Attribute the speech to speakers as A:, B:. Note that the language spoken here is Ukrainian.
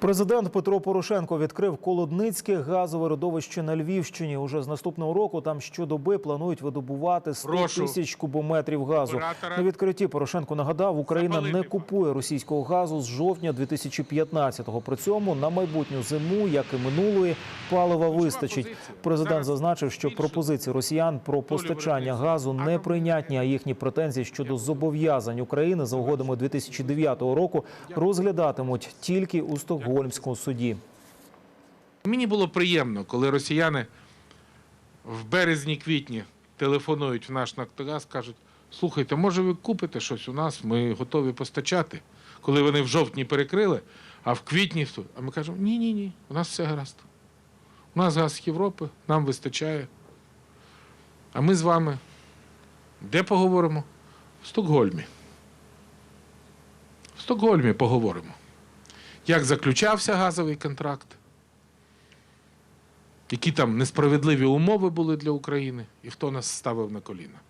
A: Президент Петро Порошенко відкрив Колодницьке газове родовище на Львівщині. Уже з наступного року там щодоби планують видобувати 100
B: Прошу.
A: тисяч кубометрів газу.
B: Оператора.
A: На відкритті Порошенко нагадав, Україна не купує російського газу з жовтня 2015-го. При цьому на майбутню зиму, як і минулої, палива вистачить. Президент зазначив, що пропозиції росіян про постачання газу не прийнятні, а їхні претензії щодо зобов'язань України за угодами 2009 року розглядатимуть тільки у Стокгольмському суді.
B: Мені було приємно, коли росіяни в березні-квітні телефонують в наш Нафтогаз, кажуть: слухайте, може ви купите щось у нас, ми готові постачати. Коли вони в жовтні перекрили, а в квітні, а ми кажемо, ні, ні, ні, у нас все гаразд. У нас газ з Європи, нам вистачає. А ми з вами де поговоримо? В Стокгольмі. В Стокгольмі поговоримо. Як заключався газовий контракт, які там несправедливі умови були для України, і хто нас ставив на коліна.